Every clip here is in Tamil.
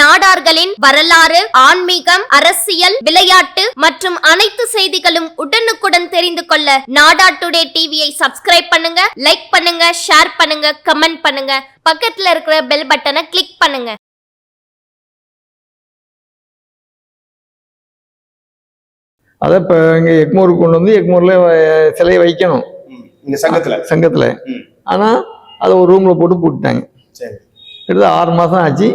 நாடார்களின் வரலாறு ஆன்மீகம் அரசியல் விளையாட்டு மற்றும் அனைத்து செய்திகளும் உடனுக்குடன் தெரிந்து கொள்ள நாடா டுடே டிவியை சப்ஸ்கிரைப் பண்ணுங்க லைக் பண்ணுங்க ஷேர் பண்ணுங்க கமெண்ட் பண்ணுங்க. பக்கத்துல இருக்கிற பெல் பட்டனை கிளிக் பண்ணுங்க. அதை இப்போ இங்கே எக்மூருக்கு கொண்டு வந்து எக்மூரில் சிலையை வைக்கணும். இங்க சங்கத்துல. சங்கத்தில். ஆனால் அதை ஒரு ரூமில் போட்டு பூட்டிட்டாங்க. சரி. கிட்டத்தட்ட ஆறு மாதம் ஆச்சு.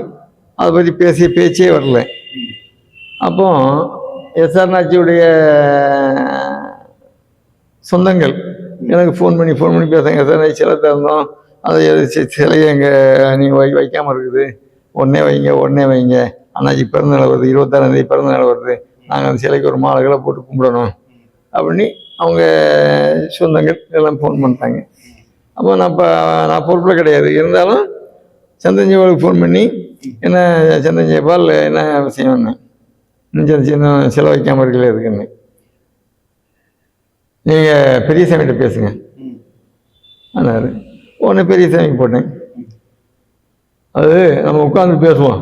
அதை பற்றி பேசிய பேச்சே வரல. அப்போ எஸ்ஆர் நாச்சியுடைய சொந்தங்கள் எனக்கு ஃபோன் பண்ணி ஃபோன் பண்ணி பேசுங்க எஸ்ஆர் நாச்சி சிலை திறந்தோம் அதை எது சிலையை எங்கே நீங்கள் வை வைக்காமல் இருக்குது. உடனே வைங்க உடனே வைங்க. அண்ணாச்சி பிறந்தநாள் வருது இருபத்தாறாந்தேதி பிறந்த நாள் வருது. நாங்கள் அந்த சிலைக்கு ஒரு மாலைகளை போட்டு கும்பிடணும். அப்படின்னு அவங்க சொந்தங்கள் எல்லாம் ஃபோன் பண்ணிட்டாங்க. அப்போ நான் இப்போ நான் பொறுப்பில் கிடையாது. இருந்தாலும் சந்தன்ஜிபாலுக்கு ஃபோன் பண்ணி என்ன சந்தன்ஜிபால் என்ன விஷயம்னு இன்னும் சின்ன சில வைக்காமல் இருக்கல இருக்குன்னு நீங்கள் பெரியசாமிகிட்ட பேசுங்க. ஆனாரு உடனே பெரியசாமிக்கு போட்டேன். அது நம்ம உட்காந்து பேசுவோம்.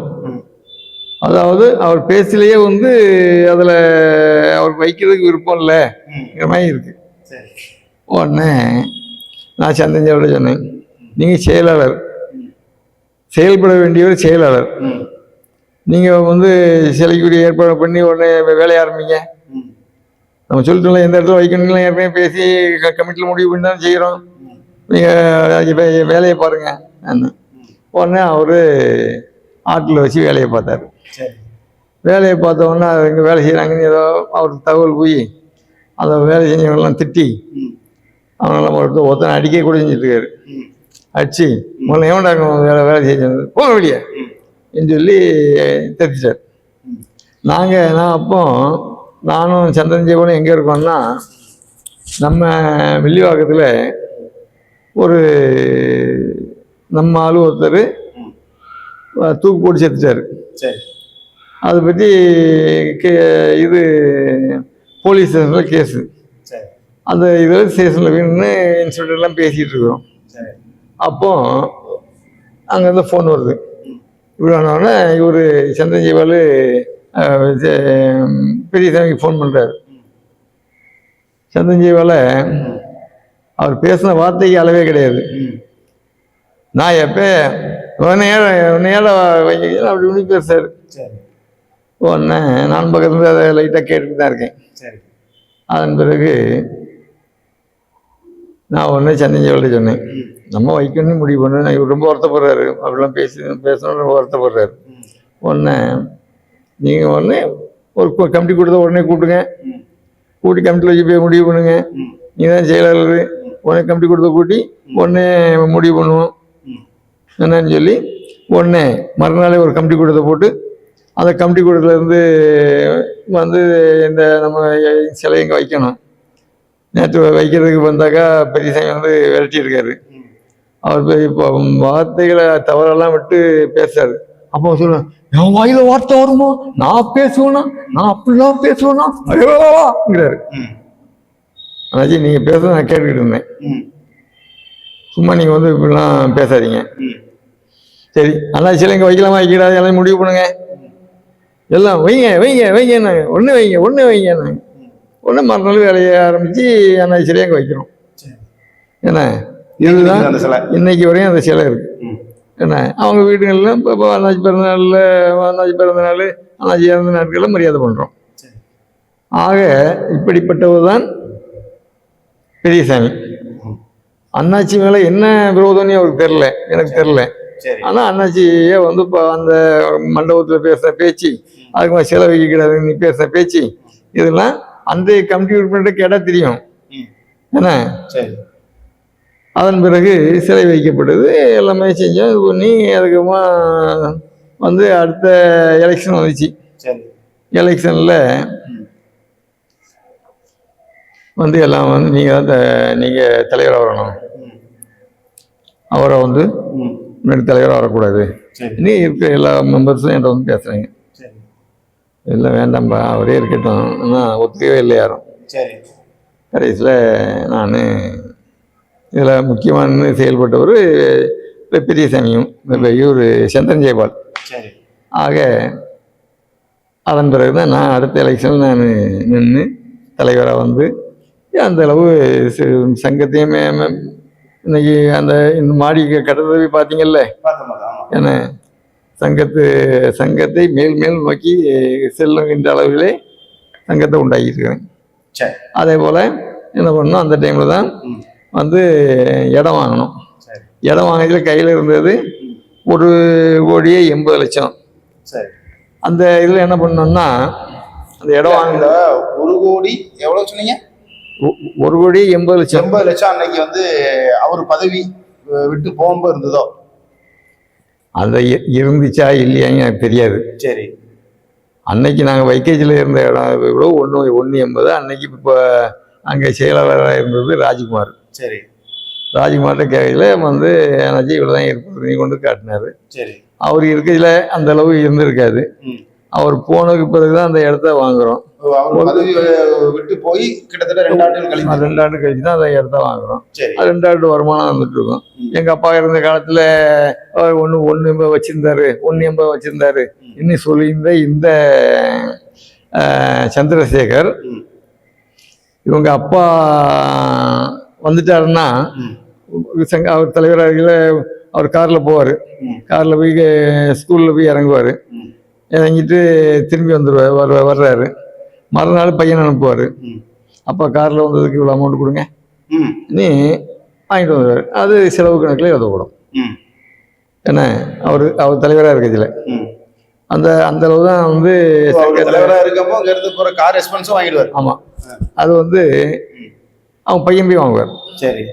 அதாவது அவர் பேச்சிலேயே வந்து அதில் அவர் வைக்கிறதுக்கு விருப்பம் இல்லைங்கிற. மாதிரி இருக்குது சரி. உடனே நான் சந்தஞ்சாவோட சொன்னேன். நீங்கள் செயலாளர். செயல்பட வேண்டியவர் செயலாளர். நீங்கள் வந்து சிலைக்குரிய ஏற்பாடு பண்ணி உடனே வேலைய ஆரம்பிங்க. நம்ம சொல்லிட்டோம்ல எந்த இடத்துல வைக்கணும்லாம் ஏற்கனவே பேசி கமிட்டியில் முடிவு பண்ணி தான் செய்கிறோம். நீங்கள் வேலையை பாருங்க என்ன உடனே அவர் ஆட்டில் வச்சு வேலையை பார்த்தாரு வேலையை பார்த்த உடனே இங்கே வேலை செய்கிறாங்கன்னு ஏதோ அவருக்கு தகவல் போய் அந்த வேலை செஞ்சவங்கெல்லாம் திட்டி. அவனெல்லாம் ஒருத்தர் ஒருத்தனை அடிக்க கூட செஞ்சுட்டு இருக்காரு. அடிச்சு முதல்ல எவன்டாங்க வேலை வேலை செஞ்சது போக வெளியே. என்று சொல்லி தெரிச்சிட்டார் ம். நாங்கள் நான் அப்போ நானும் சந்திரன் ஜீவனும் எங்கே இருக்கோம்னா நம்ம வில்லிவாக்கத்தில் ஒரு நம்ம ஆளு ஒருத்தர். தூக்கு போட்டு செத்துட்டார். சரி. அதை பற்றி கே இது போலீஸ் ஸ்டேஷனில் கேஸு. அந்த இதில் ஸ்டேஷனில் வேணும்னு இன்ஸ்பெக்டர்லாம் பேசிகிட்டு இருக்கிறோம். அப்போ அங்கேருந்து ஃபோன் வருது. ஆனோடனே இவர் சந்திரஜீவால் பெரியசாமிக்கு ஃபோன் பண்ணுறாரு சந்திரஜீவால் அவர் பேசின வார்த்தைக்கு அளவே கிடையாது. நான் எப்போ உடனே உடனே வைங்க அப்படி இப்படி பேசுறாரு. சரி. உடனே நான் பக்கத்துல அதை லைட்டாக கேட்டுட்டு தான் இருக்கேன். சரி. அதன் பிறகு நான் உடனே சந்திரஜீவால்ட்ட சொன்னேன். நம்ம வைக்கணும்னு முடிவு பண்ணு இவர் ரொம்ப வருத்தப்படுறாரு. அப்படிலாம் பேசி பேசணும் ரொம்ப வருத்தப்படுறாரு. ஒன்று உடனே நீங்கள் உடனே ஒரு கமிட்டி கொடுத்த உடனே கூட்டுங்க கூட்டி கமிட்டியில் வச்சு போய் முடிவு பண்ணுங்க. நீங்கள் தான் செயலாளர். உடனே கமிட்டி கொடுத்த கூட்டி உடனே முடிவு பண்ணுவோம். என்னன்னு சொல்லி உடனே மறுநாளே ஒரு கமிட்டி கூட்டத்தை போட்டு அந்த கமிட்டி கூட்டத்துலேருந்து வந்து இந்த நம்ம சிலை எங்கே வைக்கணும். நேற்று வைக்கிறதுக்கு வந்தாக்கா பெரியசாமி வந்து விரட்டி இருக்காரு ம். அவர் இப்போ வார்த்தைகளை தவறெல்லாம் விட்டு பேசுறாரு. அப்போ சொல்லுவேன் என் வாயில வார்த்தை வருமா? நான் பேசுவேனா? நான் அப்படிலாம் பேசுவேனா? ஐயோங்கிறாரு ம். அண்ணாச்சி நீங்கள் பேச நான் கேட்டுக்கிட்டு இருந்தேன். சும்மா நீங்கள் வந்து இப்படிலாம் பேசாதீங்க. சரி அண்ணாச்சி எங்கே வைக்கலாமா? வைக்கக்கூடாது எல்லாம் முடிவு பண்ணுங்க. எல்லாம் வைங்க வைங்க வைங்கன்னாங்க ஒன்று வைங்க ஒன்று வைங்கன்னாங்க ஒன்று மறுநாள் வேலையை ஆரம்பித்து அண்ணாச்சி எங்கே வைக்கிறோம் சரி என்ன இதுதான் அந்த சிலை. இன்னைக்கு வரையும் அந்த சிலை இருக்கு. ம். என்ன? அவங்க வீடுகளில் இப்போ அண்ணாச்சி பிறந்த நாளில் அண்ணாச்சி பிறந்த நாள் அண்ணாச்சி இறந்த நாட்களில் மரியாதை பண்ணுறோம் ஆக இப்படிப்பட்டவர் தான் பெரியசாமி. அண்ணாச்சி மேலே என்ன விரோதம்னு அவருக்கு தெரில எனக்கு தெரில ஆனால் அண்ணாச்சியே வந்து இப்போ அந்த மண்டபத்தில் பேசுகிற பேச்சு அதுக்கு மேலே சிலை வைக்கக்கூடாது நீ பேசுகிற பேச்சு இதெல்லாம் அந்த கமிட்டி உறுப்பினர்கிட்ட கேட்டால் தெரியும். என்ன? சரி. அதன் பிறகு சிலை வைக்கப்படுது எல்லாமே செஞ்சோம். இது பண்ணி அதுக்கப்புறமா வந்து அடுத்த எலெக்ஷன் வந்துச்சு. எலெக்ஷனில். வந்து எல்லாம் வந்து நீங்கள் தான் நீங்கள் தலைவராக வரணும். அவரை வந்து. முன்னாடி தலைவராக வரக்கூடாது. நீ இருக்கிற எல்லா மெம்பர்ஸும் என்கிட்ட வந்து பேசுகிறீங்க இல்லை வேண்டாம்பா அவரே இருக்கட்டும். ஆனால் ஒத்துக்கவே இல்லை யாரும். சரி. கடைசியில் நான் இதில் முக்கியமான செயல்பட்டவர் பெரியசாமியும் இவர் சந்திரன் ஜெயபால். சரி. ஆக அதன் பிறகு தான் நான் அடுத்த எலெக்ஷனில் நான் நின்று தலைவராக வந்து அந்த அளவு சங்கத்தையுமே இன்னைக்கு அந்த இந்த மாடி கட்டத்தை பார்த்தீங்கல்ல? பார்த்தோம் பார்த்தோம். ஆமா. என சங்கத்து சங்கத்தை மேல் மேல் நோக்கி செல்லுகின்ற அளவிலே சங்கத்தை உண்டாக்கியிருக்கிறேன். சரி. அதே போல் என்ன பண்ணணும்? அந்த டைமில் தான் வந்து இடம் வாங்கணும். சரி. இடம் வாங்கியதில் கையில் இருந்தது ஒரு கோடியே எண்பது லட்சம். சரி. அந்த இதில் என்ன பண்ணோம்னா அந்த இடம் வாங்க இந்த ஒரு கோடி எவ்வளவு சொன்னீங்க? ஒரு கோடி எண்பது லட்சம். எண்பது லட்சம் அன்னைக்கு வந்து அவர் பதவி விட்டு போகும்போது இருந்ததோ? அந்த இ- இருந்துச்சா இல்லையான்னு எனக்கு தெரியாது. சரி. அன்னைக்கு நாங்கள் வைக்கேஜில் இருந்த இடம் விட ஒன்று ஒன்று எண்பது. அன்னைக்கு இப்போ அங்கே செயலாளராக இருந்தது ராஜ்குமார். சரி. ராஜ்குமார்கிட்ட கேட்கல வந்து எனக்கு இவ்வளோ தான் இருப்பது நீ கொண்டு காட்டினாரு. சரி. அவர் இருக்கையில் அந்த அளவு இருந்திருக்காது. அவர் போனதுக்கு பிறகு தான் அந்த இடத்த வாங்குறோம். விட்டு போய் கிட்டத்தட்ட ரெண்டு ஆண்டுகள் கழிந்து ரெண்டு ஆண்டு கழிச்சு தான் அந்த இடத்த வாங்குறோம். அது ரெண்டு ஆண்டு வருமானம் வந்துட்டு இருக்கும். எங்க அப்பா இருந்த காலத்துல ஒன்று ஒன்று எண்பது வச்சிருந்தாரு ஒன்று எண்பது வச்சிருந்தாரு. இன்னும் சொல்லியிருந்த இந்த சந்திரசேகர் இவங்க அப்பா வந்துட்டாருன்னா அவர் தலைவராக அவர் காரில் போவார். காரில் போய் ஸ்கூலில் போய் இறங்குவார். இறங்கிட்டு திரும்பி வந்துடுவார் வர்ற வர்றாரு. மறுநாள் பையன் அனுப்புவார். அப்பா காரில் வந்ததுக்கு இவ்வளோ அமௌண்ட் கொடுங்க. ம். நீ வாங்கிட்டு வந்துடுவார் அது செலவு கணக்கில் உதவிடும் ம். என்ன? அவர் அவர் தலைவராக இருக்கிறதுல. ம். அந்த அந்த அளவு தான் வந்து அவர் சங்கத்துல- தலைவரா இருக்கப்போ அங்க இருந்து போற கார் ரெஸ்பான்ஸும் வாங்கிடுவார். ஆமாம் அது வந்து அவன் பையன் போய் வாங்குவார். சரி.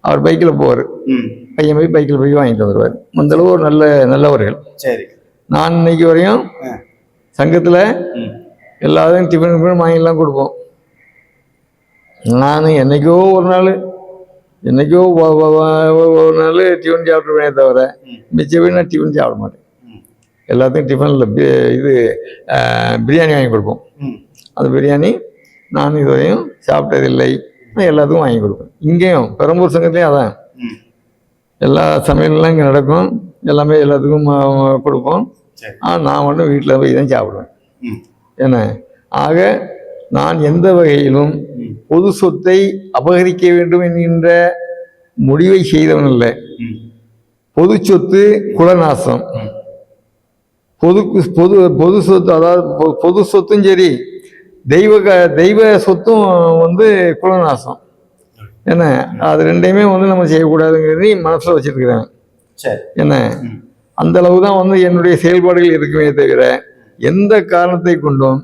அவர் பைக்கில் போவார். ம். பையன் போய் பைக்கில் போய் வாங்கிட்டு வந்துடுவார் அந்த அளவு ஒரு நல்ல நல்லவர்கள். சரி. நான் இன்னைக்கு வரையும். சங்கத்தில் ம். எல்லாத்தையும் டிஃபன் டிஃபன் வாங்கிலாம் கொடுப்போம். நான் என்னைக்கோ ஒரு நாள் என்னைக்கோ ஒரு நாள் டிஃபன் சாப்பிட்ருவேனே தவிர. மிச்சப்படி நான் டிஃபன் சாப்பிட மாட்டேன். ம். எல்லாத்தையும் டிஃபனில் இது பிரியாணி வாங்கி கொடுப்போம். அந்த பிரியாணி நான் இதுவரையும் சாப்பிட்டதில்லை. நான் எல்லாத்துக்கும் வாங்கி கொடுப்பேன். இங்கேயும் பெரம்பூர் சங்கத்துலேயும் அதான். எல்லா சமையல்லாம் இங்கே நடக்கும். எல்லாமே எல்லாத்துக்கும் கொடுப்போம். ஆனால் நான் மட்டும் வீட்டில் போய் தான் சாப்பிடுவேன். என்ன? ஆக நான் எந்த வகையிலும் பொது சொத்தை அபகரிக்க வேண்டும் என்கின்ற முடிவை செய்தவன் இல்லை பொது சொத்து குலநாசம். பொது பொது பொது சொத்து அதாவது பொது சொத்தும் சரி தெய்வ தெய்வ சொத்தும் வந்து குலநாசம். என்ன? அது ரெண்டையுமே வந்து நம்ம செய்யக்கூடாதுங்கிறது மனசில் வச்சிருக்கிறேன். சரி. என்ன? அந்த அளவு தான் வந்து என்னுடைய செயல்பாடுகள் இருக்குமே தவிர எந்த காரணத்தை கொண்டும்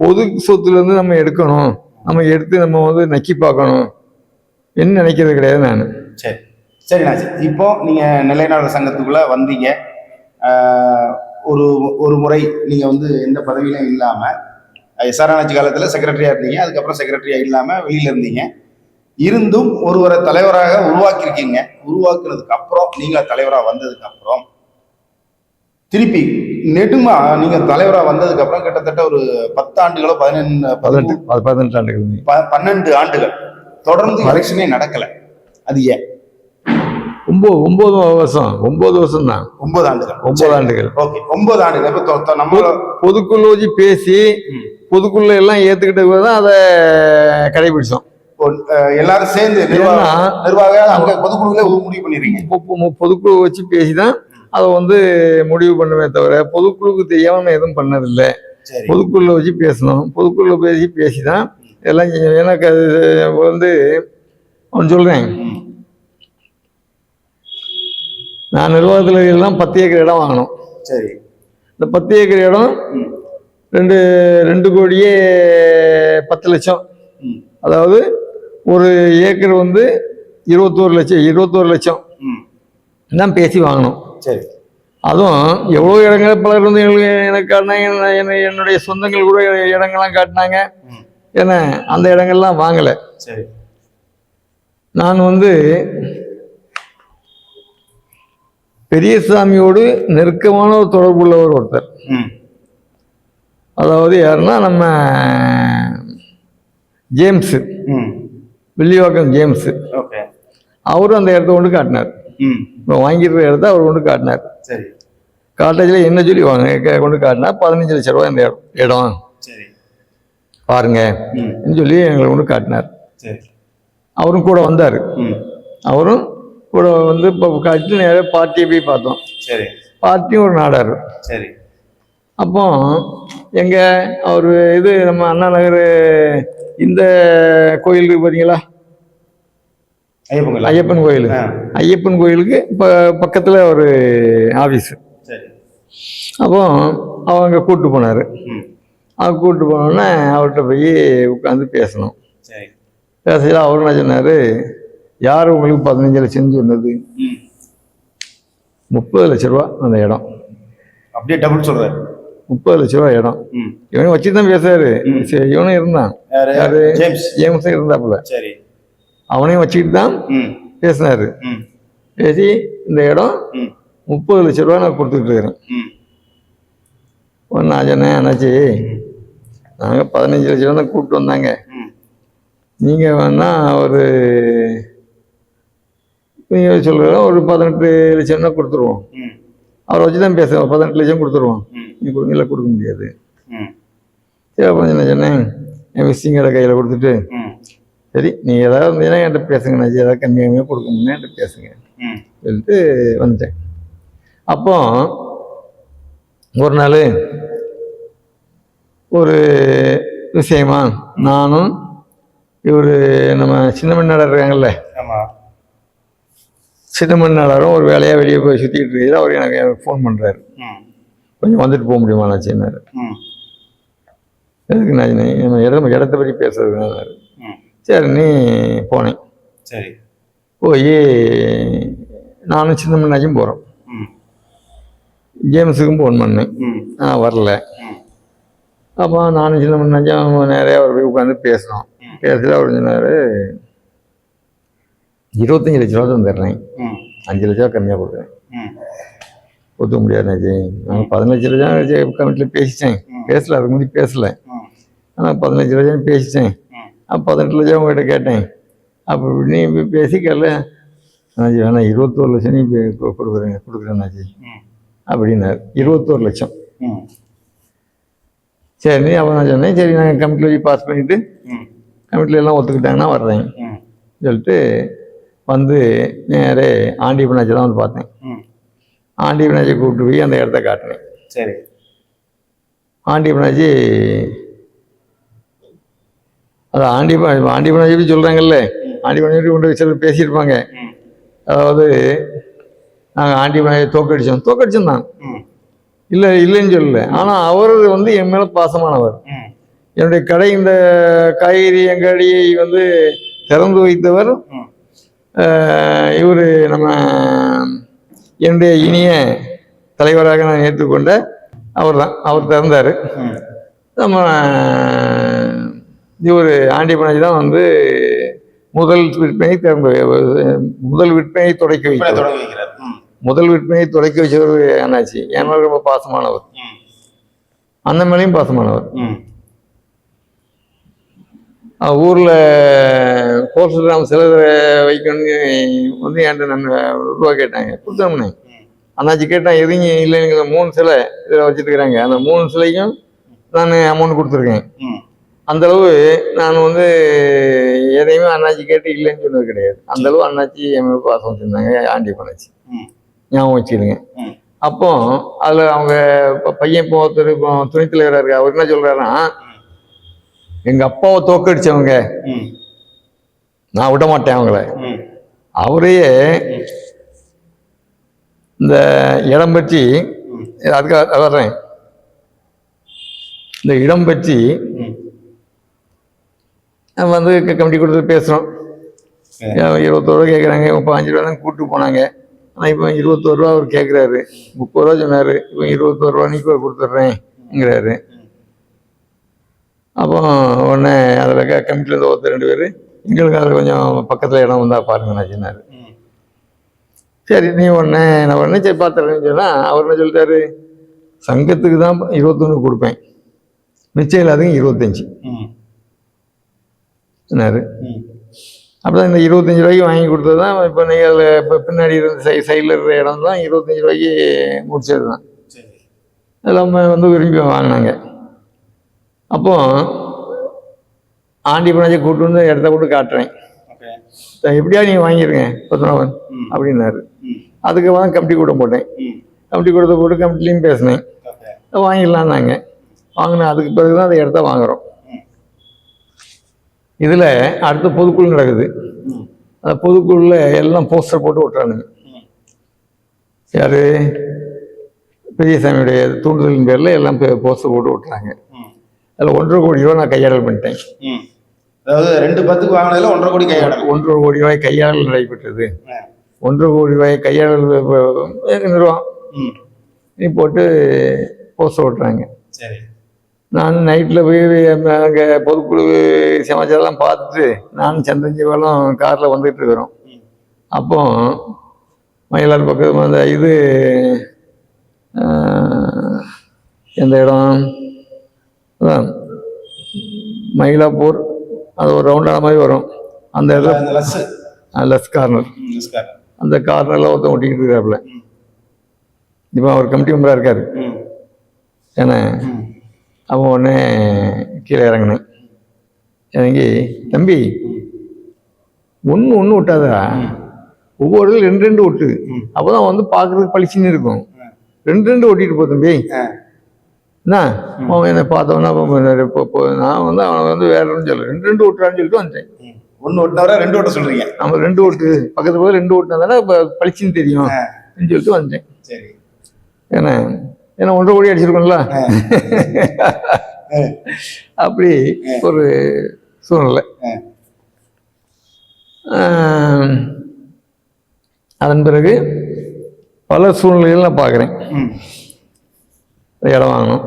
பொது சொத்துலேருந்து நம்ம எடுக்கணும். நம்ம எடுத்து நம்ம வந்து நக்கி பார்க்கணும். என்ன நினைக்கிறது கிடையாது நான். சரி. சரிண்ணா சரி இப்போ நீங்கள் நிலைநாடு சங்கத்துக்குள்ளே வந்தீங்க. ஒரு ஒரு முறை நீங்கள் வந்து எந்த பதவியிலும் இல்லாமல் எஸ்ஆர்என்ஹெச் காலத்தில் செக்ரட்டரியாக இருந்தீங்க. அதுக்கப்புறம் செக்ரட்டரியாக இல்லாமல் வெளியில் இருந்தீங்க. இருந்தும் ஒருவரை தலைவராக உருவாக்கியிருக்கீங்க. உருவாக்குனதுக்கு அப்புறம் நீங்கள் தலைவராக வந்ததுக்கு அப்புறம் திருப்பி நெடுமா நீங்க தலைவரா வந்ததுக்கு அப்புறம் கிட்டத்தட்ட ஒரு பத்தாண்டுகளோ பதினெண்டு பதினெட்டு பதினெட்டு ஆண்டுகள். பன்னெண்டு ஆண்டுகள். தொடர்ந்து எலெக்ஷனே நடக்கல. அது ஏன்? ஒம்பது ஒம்பது வருஷம். ஒம்பது வருஷம் தான் ஒன்பது ஆண்டுகள் ஒன்பது ஆண்டுகள். ஓகே. ஒன்பது ஆண்டுகள். இப்ப நம்ம பொதுக்குள்ள வச்சு பேசி. பொதுக்குள்ள எல்லாம் ஏற்றுக்கிட்ட தான் அதை கடைபிடிச்சோம். எல்லாரும் சேர்ந்து நிர்வாக பொதுக்குழுல முடிவு பண்ணிடுறீங்க. பொதுக்குழு வச்சு பேசி தான் அதை வந்து முடிவு பண்ணுமே தவிர பொதுக்குழுக்கு தெரியாம நான் எதுவும் பண்ணதில்லை பொதுக்குழுல வச்சு பேசணும் பொதுக்குழுல பேசி பேசி தான் எல்லாம். எனக்கு அது வந்து அவன் சொல்கிறேன். நான் நிர்வாகத்தில் எல்லாம் பத்து ஏக்கர் இடம் வாங்கணும் சரி இந்த பத்து ஏக்கர் இடம். ரெண்டு ரெண்டு கோடியே பத்து லட்சம். அதாவது ஒரு ஏக்கர் வந்து இருபத்தோரு லட்சம் இருபத்தோரு லட்சம். தான் பேசி வாங்கணும் சரி அதுவும் எவ்வளோ இடங்கள் பலர் வந்து எங்களுக்கு எனக்கு காட்டினாங்க என்ன- என்ன- என்னுடைய சொந்தங்கள் கூட இடங்கள்லாம் காட்டினாங்க. ஏன்னா அந்த இடங்கள்லாம் வாங்கலை சரி நான் வந்து பெரியசாமியோடு நெருக்கமான ஒரு தொடர்பு உள்ளவர் ஒருத்தர். அதாவது யாருன்னா நம்ம ஜேம்ஸு. வில்லிவாக்கம் ஜேம்ஸு ஓகே அவரும் அந்த இடத்த கொண்டு காட்டினார். இப்போ வாங்கியிருக்கிற இடத்த அவர் கொண்டு காட்டினார். சரி. காட்டேஜில் என்ன சொல்லி வாங்க கொண்டு காட்டினா பதினஞ்சு லட்ச ரூபா இந்த இடம் இடம். சரி. பாருங்க. சொல்லி எங்களை கொண்டு காட்டினார். சரி. அவரும் கூட வந்தார். ம். அவரும் கூட வந்து இப்போ காட்டி நேராக பார்ட்டியை போய் பார்த்தோம். சரி. பார்ட்டியும் ஒரு நாடார். சரி. அப்போ எங்க அவர் இது நம்ம அண்ணா நகர் இந்த கோயில் பார்த்தீங்களா ஐயப்பங்களா ஐயப்பன் கோயில். ஐயப்பன் கோயிலுக்கு இப்போ பக்கத்தில் ஒரு ஆஃபீஸ் அப்போ அவங்க கூப்பிட்டு போனார். அவங்க கூப்பிட்டு போனோடனே அவர்கிட்ட போய் உட்காந்து பேசணும். பேசல அவர் என்ன சொன்னார்? யார் உங்களுக்கு பதினஞ்சு லட்சம்னு சொன்னது? முப்பது லட்ச ரூபா அந்த இடம். அப்படியே டபுள் சொல்றாரு. முப்பது லட்ச ரூபா இடம். இவனும் வச்சு தான் பேசுறாரு. சரி இவனும் இருந்தான். யாரு? ஜேம்ஸ். ஜேம்ஸும் இருந்தாப்புல. சரி. அவனையும் வச்சுக்கிட்டு தான் பேசினாரு. பேசி இந்த இடம் முப்பது லட்ச ரூபா நான் கொடுத்துட்டு இருக்கிறேன். ஒன்று நான் சொன்னேன் அண்ணாச்சி நாங்கள் பதினஞ்சு லட்ச ரூபா கூப்பிட்டு வந்தாங்க. நீங்கள் வேணா ஒரு நீங்கள் சொல்கிற ஒரு பதினெட்டு லட்சம்னா கொடுத்துருவோம். அவரை வச்சு தான் பேசுவோம் பதினெட்டு லட்சம் கொடுத்துருவோம். நீ கொடுங்க இல்லை கொடுக்க முடியாது. சரி அப்புறம் என்ன சொன்னேன். என் விசிங் கடை கையில் கொடுத்துட்டு சரி நீ ஏதாவது இருந்தீங்கன்னா என்கிட்ட பேசுங்க. நான் ஏதாவது கம்மி கம்மியாக கொடுக்க முடியும் என்கிட்ட பேசுங்க. சொல்லிட்டு வந்துட்டேன். அப்போ ஒரு நாள் ஒரு விஷயமா நானும் இவர் நம்ம சின்னமன்னாடர் இருக்காங்கல்ல ஆமா. சின்னமன்னாடரும் ஒரு வேலையாக வெளியே போய் சுற்றிட்டு இருக்கிறது அவர் எனக்கு ஃபோன் பண்ணுறாரு கொஞ்சம் வந்துட்டு போக முடியுமா நான் சின்னாரு எதுக்கு நான் நம்ம இடம் இடத்த பற்றி பேசுறதுனால சரி நீ போனேன் சரி. போய் நானும் சின்னமன்னாச்சும் போகிறோம் ம். ஜேம்ஸுக்கும் ஃபோன் பண்ணேன். நான் வரல. அப்போ நானும் சின்ன பண்ணாச்சும் நிறையா அவர் போய் உட்காந்து பேசினோம். ம். பேசல அவர் சொன்னார் இருபத்தஞ்சி லட்ச ரூபா தந்துடுறேன். அஞ்சு லட்ச ரூபா கம்மியாக கொடுக்குறேன். ஒத்துக்க முடியாதுனாச்சு நான் பதினஞ்சு லட்சம் கமிட்டியில் பேசிட்டேன். பேசல அதுக்கு முன்னாடி பேசல. ஆனால் பதினஞ்சு லட்சம் பேசிட்டேன். பதினெட்டு லட்சம் உங்ககிட்ட கேட்டேன் அப்போ நீ போய் பேசி கேட்கல அண்ணாச்சி வேணாம் இருபத்தோரு லட்சம் நீ கொடுக்குறேன் கொடுக்குறேன்னாச்சி ம் அப்படின்னாரு இருபத்தோரு லட்சம் சரி அப்போ நான் சொன்னேன் சரி நான் கமிட்டியில் போய் பாஸ் பண்ணிவிட்டு கமிட்டில எல்லாம் ஒத்துக்கிட்டாங்கன்னா வர்றேன் சொல்லிட்டு வந்து நேரே ஆண்டி பினாச்சி தான் வந்து பார்த்தேன் ஆண்டி பினாச்சி கூப்பிட்டு போய் அந்த இடத்த காட்டினேன் சரி ஆண்டி பினாச்சி அது ஆண்டி ப- ஆண்டி பினாச்சி பற்றி சொல்கிறாங்கல்ல ஆண்டி பினாச்சி கொண்டு சிலர் பேசியிருப்பாங்க. அதாவது நாங்கள் ஆண்டி பினாச்சி தோக்கடிச்சோம். தோக்கடிச்சோம் தான். இல்லை இல்லைன்னு சொல்லல. ஆனால் அவர் வந்து என் மேலே பாசமானவர். என்னுடைய கடை இந்த காய்கறி அங்காடியை வந்து திறந்து வைத்தவர் இவர் நம்ம என்னுடைய இனிய தலைவராக நான் ஏற்றுக்கொண்ட அவர் தான் அவர் திறந்தார். ம். நம்ம இவர் ஆண்டி பனாஜி தான் வந்து முதல் விற்பனை முதல் விற்பனையை தொடக்கி வைக்கிறார். முதல் விற்பனையை தொடக்கி வச்சவர் அண்ணாச்சி. என் மேல ரொம்ப பாசமானவர். அந்த மேலேயும் பாசமானவர். ஊர்ல கிராம் சிலர் வைக்கணும்னு வந்து என்கிட்ட நான் ரூபா கேட்டாங்க. கொடுத்தோம்னே அண்ணாச்சி கேட்டான் எதுங்க? இல்லைங்க மூணு சிலை இதில் வச்சுருக்கிறாங்க. அந்த மூணு சிலைக்கும் நான் அமௌண்ட் கொடுத்துருக்கேன். ம் அந்த அளவு நான் வந்து எதையுமே அண்ணாச்சி கேட்டு இல்லைன்னு சொன்னது கிடையாது. அந்த அளவு அண்ணாச்சி என் மேல பாசம் வச்சுருந்தாங்க ஆண்டி பண்ணாச்சி ஞாபகம் வச்சுருங்க அப்போ அதில் அவங்க பையன் இப்போ ஒருத்தர் இப்போ துணைத் தலைவராக இருக்கு அவர் என்ன சொல்கிறாருன்னா எங்கள் அப்பாவை தோக்கடிச்சவங்க. நான் விட மாட்டேன் அவங்கள. அவரையே இந்த இடம் பற்றி அதுக்காக வர்றேன் இந்த இடம் பற்றி நம்ம வந்து கமிட்டி கொடுத்து பேசுகிறோம் சரி. இருபத்தோரு ரூபா கேட்குறாங்க இப்போ அஞ்சு ரூபா தான் கூப்பிட்டு போனாங்க. ஆனால் இப்போ இருபத்தோரு ரூபா அவர் கேட்குறாரு முப்பது ரூபா சொன்னார் இப்போ இருபத்தோரு ரூபா நீக்கு கொடுத்துட்றேங்கிறாரு அப்போ உடனே அதில் கமிட்டிலேருந்து ஒருத்தர் ரெண்டு பேர் எங்களுக்கு அதில் கொஞ்சம் பக்கத்தில் இடம் வந்தால் பாருங்க நான் சொன்னார். சரி நீ உடனே நான் உடனே சரி பார்த்துறேன்னு சொன்னால் அவர் என்ன சொல்லிட்டாரு? சங்கத்துக்கு தான் இருபத்தொன்று கொடுப்பேன். மிச்சம் இல்லாதவங்க இருபத்தஞ்சி. ம் சொன்னார் ம். அப்படிதான் இந்த இருபத்தஞ்சி ரூபாய்க்கு வாங்கி கொடுத்தது தான் இப்போ நீங்கள் இப்போ பின்னாடி இருந்த சை சைடில் இருக்கிற இடம் தான் இருபத்தஞ்சி ரூபாய்க்கு முடிச்சது தான் எல்லாமே வந்து விரும்பி வாங்கினாங்க. அப்போ ஆண்டி பண்ணாச்சி கூட்டு வந்து இடத்த கொண்டு காட்டுறேன். ஓகே. "இதை எப்படியா நீங்கள் வாங்கிருங்க பத்மநாபன். அப்படின்னாரு. அதுக்கப்புறம் கமிட்டி கூட்டம் போட்டேன். கமிட்டி கூட்டத்தை போட்டு கமிட்டிலையும் பேசினேன். வாங்கிடலான்னாங்க வாங்கினேன் அதுக்கு பிறகு தான் அந்த இடத்த வாங்குறோம். இதில் அடுத்த பொதுக்குழு நடக்குது. அந்த பொதுக்குழுல எல்லாம் போஸ்டர் போட்டு விட்றானுங்க ம் யார்? பெரியசாமியுடைய தூண்டுதலின் பேரில் எல்லாம் போஸ்டர் போட்டு விட்றாங்க ம் அதில் ஒன்றரை கோடி ரூபா நான் கையாடல் பண்ணிட்டேன். அதாவது ரெண்டு பத்துக்கு வாங்கினதுல ஒன்றரை கோடி கையாடல். ஒன்றரை கோடி ரூபாய் கையாடல் நடைபெற்றது. ஒன்றரை கோடி ரூபாய் கையாடல் நிறுவனம் போட்டு போஸ்டர் விட்றாங்க சரி. நான் நைட்டில் போய் அங்கே பொதுக்குழு சமாச்சாரம்லாம் பார்த்துட்டு நானும் சந்திரஞ்சிவாலும் காரில் வந்துட்டு இருக்கிறோம். அப்போ மயிலாடு பக்கம் அந்த இது எந்த இடம்? அதான் மயிலாப்பூர். அது ஒரு ரவுண்டான மாதிரி வரும். அந்த இடத்துல லஸ். லெஸ் கார்னர். அந்த கார்னரில் ஒருத்தன் ஒட்டிக்கிட்டு இருக்காப்புல. இப்போ அவர் கமிட்டி மெம்பராக இருக்காரு. ஏன்னா அவன் உடனே கீழே இறங்கினேன். இறங்கி தம்பி ஒன்று ஒன்று விட்டாதா ஒவ்வொரு இதுல ரெண்டு ரெண்டு ஒட்டு. அப்போ தான் வந்து பார்க்குறதுக்கு பளிச்சுன்னு இருக்கும். ரெண்டு ரெண்டு ஒட்டிட்டு போ தம்பி. என்ன? அவன் என்னை இப்போ நான் வந்து அவனை வந்து வேறன்னு சொல்ல ரெண்டு ரெண்டு ஓட்டுறான்னு சொல்லிட்டு வந்துட்டேன். ஒன்று ஒட்டினவரை ரெண்டு ஓட்ட சொல்றீங்க. நம்ம ரெண்டு ஓட்டு பக்கத்து பக்கத்துல ரெண்டு ஓட்டுனா தானே பளிச்சுன்னு தெரியும். அப்படின்னு சொல்லிட்டு வந்துட்டேன். சரி. ஏன்னா ஏன்னா ஒன்றரை கோடி அடிச்சிருக்கோம்ல. அப்படி ஒரு சூழ்நிலை. அதன் பிறகு பல சூழ்நிலைகள் நான் பார்க்குறேன். இடம் வாங்கணும்.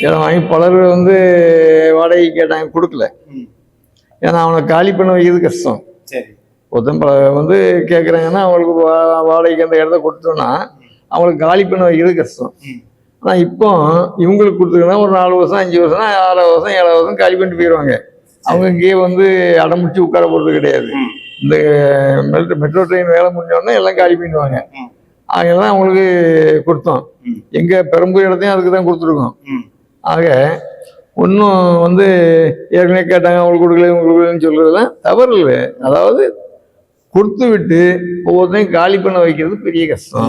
இடம் வாங்கி பலர் வந்து வாடகை கேட்டாங்க கொடுக்கல. ஏன்னா அவனை காலி பண்ண வைக்கிறது கஷ்டம். ஒருத்தன் பல வந்து கேட்குறாங்கன்னா அவங்களுக்கு வா- வாடகைக்கு அந்த இடத்த கொடுத்தோன்னா அவங்களுக்கு காலி பண்ண வைக்கிறது கஷ்டம். ஆனால் இப்போ இவங்களுக்கு கொடுத்துருக்கனா ஒரு நாலு வருஷம் அஞ்சு வருஷம் ஆறாவது வருஷம் ஏழாவது வருஷம் காலி பண்ணிட்டு போயிடுவாங்க அவங்க இங்கேயே வந்து அடமுடிச்சு உட்கார போகிறது கிடையாது. இந்த மெட்ரோ மெட்ரோ ட்ரெயின் வேலை முடிஞ்சோடனே எல்லாம் காலி பண்ணிடுவாங்க. ம். அதெல்லாம் அவங்களுக்கு கொடுத்தோம். எங்கள் பெரம்பூர் இடத்தையும் அதுக்கு தான் கொடுத்துருக்கோம். ஆக ஒன்றும் வந்து ஏற்கனவே கேட்டாங்க அவங்களுக்கு கொடுக்கல இவங்களுக்கு கொடுக்கலன்னு சொல்கிறதுலாம் தவறு இல்லை. அதாவது கொடுத்து விட்டு ஒவ்வொருத்தையும் காலி பண்ண வைக்கிறது பெரிய கஷ்டம்.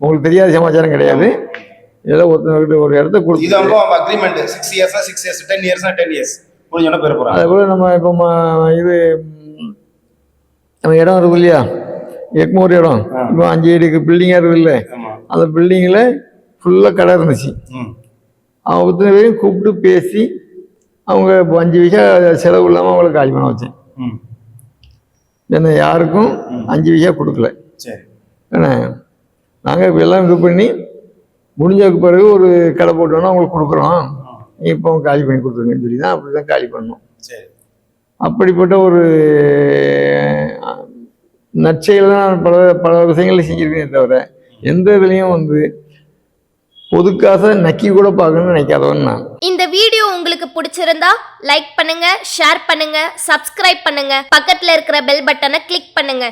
உங்களுக்கு தெரியாத சமாச்சாரம் கிடையாது. ஏதோ ஒருத்தவங்கிட்ட ஒரு இடத்த இது கொடுத்து வந்து அவங்க அக்ரிமெண்ட் சிக்ஸ் இயர்ஸ்னா சிக்ஸ் இயர்ஸ் டென் இயர்ஸ்னா டென் இயர்ஸ் முடிஞ்சோன்னா பேர் போறாங்க? அதே போல் நம்ம இப்போ இது நம்ம இடம் இருக்கு இல்லையா? எக்மோர் இடம். இப்போ அஞ்சு அடிக்கு பில்டிங்காக இருக்குது இல்லை அந்த பில்டிங்கில் ஃபுல்லாக கடை இருந்துச்சு. அவங்க ஒருத்தனை பேரையும் கூப்பிட்டு பேசி அவங்க இப்போ அஞ்சு பைசா செலவு இல்லாமல் அவங்களுக்கு காலி பண்ண வச்சேன். ம். ஏன்னா யாருக்கும். அஞ்சு பைசா கொடுக்கல. ஏன்னா நாங்கள் இப்போ எல்லாம் இது பண்ணி முடிஞ்சதுக்கு பிறகு ஒரு கடை போட்டோன்னா அவங்களுக்கு கொடுக்குறோம். நீ இப்போ காலி பண்ணி கொடுத்துருங்கன்னு சொல்லி தான் அப்படி தான் காலி பண்ணோம். சரி. அப்படிப்பட்ட ஒரு நற்செயல் தான் நான் பல பல விஷயங்களை செஞ்சுருக்கேனே தவிர எந்த இதுலேயும் வந்து பொதுக்காசை நக்கி கூட பார்க்கணும்னு நினைக்காதவன் நான். இந்த வீடியோ உங்களுக்கு பிடிச்சிருந்தா லைக் பண்ணுங்க ஷேர் பண்ணுங்க சப்ஸ்கிரைப் பண்ணுங்க. பக்கத்துல இருக்கிற பெல் பட்டனை கிளிக் பண்ணுங்க.